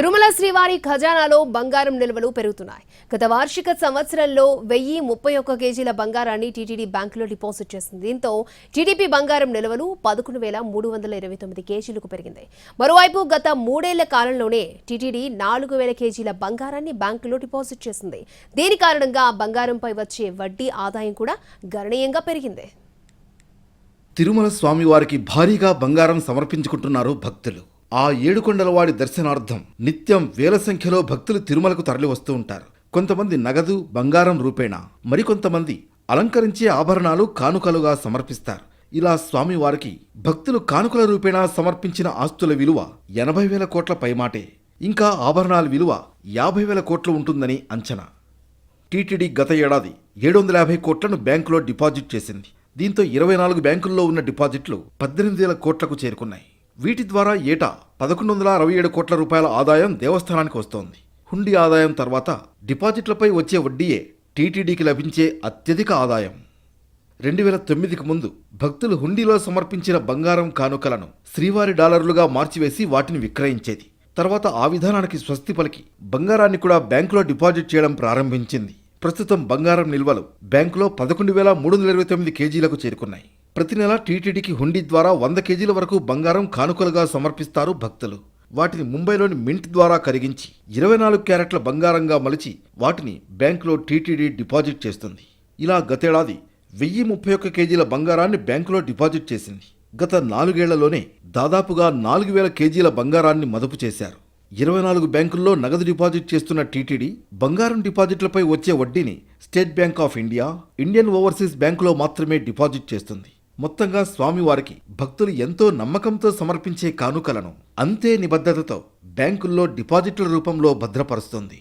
తిరుమల శ్రీవారి ఖజానాలో బంగారం నిల్వలు పెరుగుతున్నాయి. గత వార్షిక సంవత్సరంలో వెయ్యి ముప్పై ఒక్క కేజీల బంగారాన్ని టీటీడీ బ్యాంకులో డిపాజిట్ చేసింది. దీంతో టీడీపీ బంగారం నిల్వలు పదకొండు వేల మూడు వందల ఇరవై తొమ్మిది కేజీలకు పెరిగింది. మరోవైపు గత మూడేళ్ళ కాలంలోనే టీటీడీ నాలుగు వేల కేజీల బంగారాన్ని బ్యాంకులో డిపాజిట్ చేసింది. దీని కారణంగా ఆ బంగారంపై వచ్చే వడ్డీ ఆదాయం కూడా గణనీయంగా పెరిగింది. తిరుమల స్వామివారికి భారీగా బంగారం సమర్పించుకుంటున్నారు భక్తులు. ఆ ఏడుకొండలవాడి దర్శనార్థం నిత్యం వేల సంఖ్యలో భక్తులు తిరుమలకు తరలి వస్తూ ఉంటారు. కొంతమంది నగదు బంగారం రూపేణా మరికొంతమంది అలంకరించే ఆభరణాలు కానుకలుగా సమర్పిస్తారు. ఇలా స్వామివారికి భక్తులు కానుకల రూపేణా సమర్పించిన ఆస్తుల విలువ ఎనభై వేల కోట్ల పైమాటే. ఇంకా ఆభరణాల విలువ యాభై వేల కోట్లు ఉంటుందని అంచనా. టీటీడీ గత ఏడాది ఏడు వందల యాభై కోట్లను బ్యాంకులో డిపాజిట్ చేసింది. దీంతో ఇరవై నాలుగు బ్యాంకుల్లో ఉన్న డిపాజిట్లు పద్దెనిమిది వేల కోట్లకు చేరుకున్నాయి. వీటి ద్వారా ఏటా పదకొండు వందల అరవై ఏడు కోట్ల రూపాయల ఆదాయం దేవస్థానానికి వస్తోంది. హుండీ ఆదాయం తర్వాత డిపాజిట్లపై వచ్చే వడ్డీయే టీటీడీకి లభించే అత్యధిక ఆదాయం. రెండు వేల తొమ్మిదికి ముందు భక్తులు హుండీలో సమర్పించిన బంగారం కానుకలను శ్రీవారి డాలర్లుగా మార్చివేసి వాటిని విక్రయించేది. తర్వాత ఆ విధానానికి స్వస్తి పలికి బంగారాన్ని కూడా బ్యాంకులో డిపాజిట్ చేయడం ప్రారంభించింది. ప్రస్తుతం బంగారం నిల్వలు బ్యాంకులో పదకొండు వేల మూడు వందల ఇరవై తొమ్మిది కేజీలకు చేరుకున్నాయి. ప్రతి నెల టీటీడీకి హుండీ ద్వారా వంద కేజీల వరకు బంగారం కానుకలుగా సమర్పిస్తారు భక్తులు. వాటిని ముంబైలోని మింట్ ద్వారా కరిగించి ఇరవై నాలుగు క్యారెట్ల బంగారంగా మలిచి వాటిని బ్యాంకులో టీటీడీ డిపాజిట్ చేస్తుంది. ఇలా గతేడాది వెయ్యి ముప్పై ఒక్క కేజీల బంగారాన్ని బ్యాంకులో డిపాజిట్ చేసింది. గత నాలుగేళ్ళలోనే దాదాపుగా నాలుగు వేల కేజీల బంగారాన్ని మదుపు చేశారు. ఇరవై నాలుగు బ్యాంకుల్లో నగదు డిపాజిట్ చేస్తున్న టీటీడీ బంగారం డిపాజిట్లపై వచ్చే వడ్డీని State Bank of India Indian Overseas బ్యాంకులో మాత్రమే డిపాజిట్ చేస్తుంది. మొత్తంగా స్వామివారికి భక్తులు ఎంతో నమ్మకంతో సమర్పించే కానుకలను అంతే నిబద్ధతతో బ్యాంకుల్లో డిపాజిట్ల రూపంలో భద్రపరుస్తుంది.